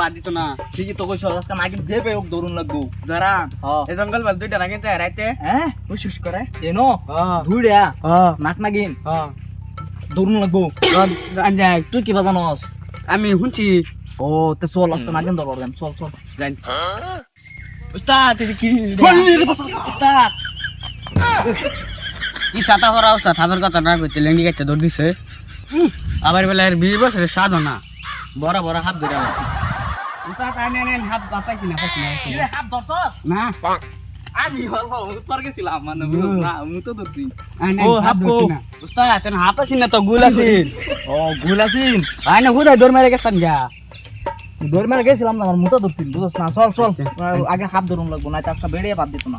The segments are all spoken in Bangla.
বাদ দিত না। ঠিকই তো কইছ আজকে নাকি যে পেয়ে হোক দৌড়ুন লাগবো। ধরা হ্যাঁ। জঙ্গল বল দুইটা রাখে তো রাইতে। হ্যাঁ? ওই শুষ করে। এনো হ্যাঁ। ধুইড়া নাক নাগিন। দৌড়ুন লাগবো। যাই তুই কি বাজানস? আমি শুনছি। ও তে চল আজকে নাগিন দরবার চল চল। যাই। উস্তাদ কি উস্তাদ। কি সাতা ভরা উস্তাদ হাতের কথা না করতে লেঙ্গি দৌড় দিছে। আবার বেলা এর বিশ বছরের সাধনা। বড় বড় হাত ধরে আমার। আনে হাত বাঁচাইছি না পাইছি না। না। হাত ধরছস? না। আমি হল উত্তর গেছিলাম মানে না মু তো ধরছি ও, হাত হাত কো। উস্তাদ তেন হাত আছি না তো গুল আছিল ও ভুল আছিন? আইনে হুদাই দৌড় মেরে গেছেন গা। দৌড় মেরে গেছিলাম না আমার মুতো ধরছিল বুঝছ না? চল চল। আগে হাত ধরুন লাগবো না আজকে বেড়ে বাদ দিত না।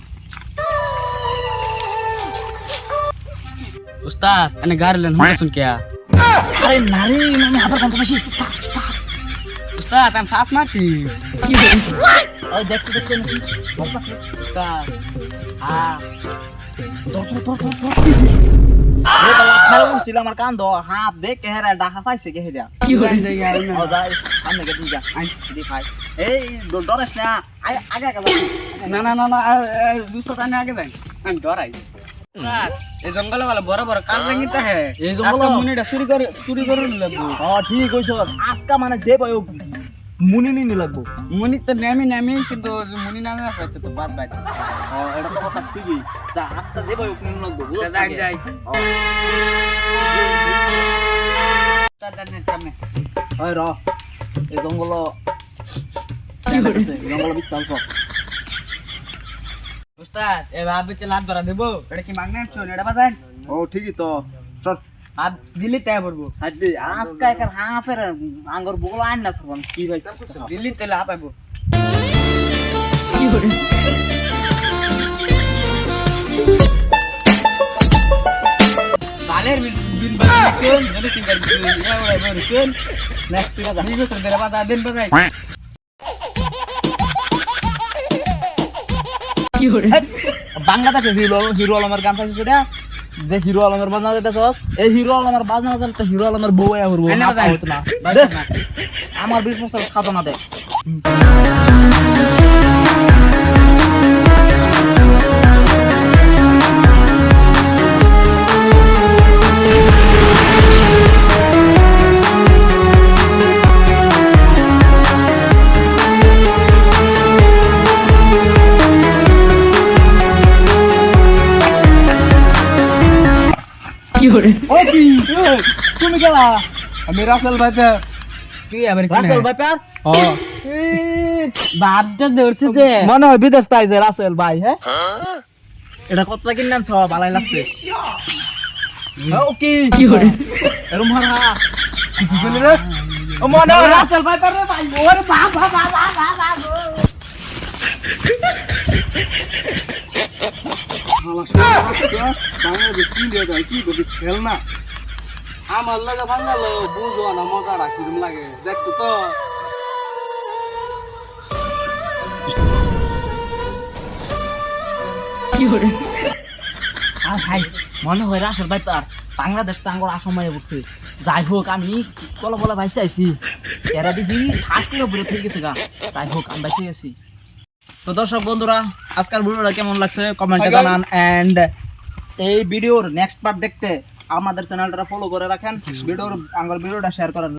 উস্তাদ এনে গাড়ি লেন হুঁকে শুন কে আরে নারী আমি হাতের কান্ত বেশি উস্তাদ আমি সাত মারছি ওই দেখছি দেখছি উস্তাদ হ্যাঁ চল এ বাবা আপনারা উঠছিল আমার কান্দ হাত দে কেহেরা ডাহা পাইছে কেহেরা। কি করে ও যাই সামনে গেট যা আই দি ভাই। এই ডরাস না। আই আগে আগে না না না না দুস্থ তানে আগে যাই আমি ডরাই। এই জঙ্গলে বলে বড় বড় কাল রেঙ্গিতে হে। এই জঙ্গলে? মুনিটা চুরি করে চুরি করে লাগবো ও ঠিক কইছ আজকা মানে যে পাই মুনি নি লাগবো। মুনি তো নেমি নেমি কিন্তু মুনি না না হয়তো তো বাদ বাদ ও এটা তো কথা ঠিকই। যা আজকা যে পাই মুনি লাগবো বুঝছ যাই যাই। উস্তাদ, দেন, দেন, সামনে। ওই র এই জঙ্গল জঙ্গল বিচাল কর উস্তাদ এ ভাবে চল ধরা দেবো। এটা কি মাগনা আনছো এটা বাজান? ও ঠিকই তো। চল। হাত দিলি তাই পড়ব। আজকা একার হাফের আঙ্গর বগল আইন না সরবান কি হইছে দিল্লি তেলে হাঁপাইবো বালের বিল বিল বাজাইছেন যদি সিঙ্গার বিল এবারে বলছেন। নেক্সট পিরা যা নিজে তো দেলা বাদা দেন বাজাই বাংলাদেশে হিরো হিরো আলমের গান সেটা? যে হিরো আলমের বাজনা যেতেছস এই হিরো আলমের বাজনা দিতে হিরো আলমের বউ আয়া করব। আমার বিশ বছর খাতো না ও কি? তুমি গেলা? আমি রাসেল ভাই পে কি আবার কি রাসেল ভাই প্যার ও বাপটা ধরছে যে। মনে হয় বিদেশ তাই যে রাসেল ভাই হ্যাঁ? এটা কত কিনলেন সব ভালাই লাগছে ও কি? কি করে এরম হারা কি বলি রে? ও মনে হয় রাসেল ভাই প্যার রে ভাই। ওরে বাপ বাপ বাপ বাপ বাপ বাপ বাংলাদেশ যাইছি যদি খেল না। আমার লাগে ভাঙালো বুঝো না মজা রাখি লাগে। দেখছ তো? আর ভাই মনে হয় রাসেল ভাই তার বাংলাদেশ তো আঙ্গর আসময়ে বসছে যাই হোক আমি কলা বলা ভাইসে আইছি এরা দেখি ফার্স্ট করে বুড়ে থেকে গেছে গা। যাই হোক আমি ভাইসে গেছি তো দর্শক বন্ধুরা আজকাল ভিডিওটা কেমন লাগছে? কমেন্টে জানান এন্ড এই ভিডিওর নেক্সট পার্ট দেখতে আমাদের চ্যানেলটা ফলো করে রাখেন। ভিডিওর আঙ্গল ভিডিওটা শেয়ার করার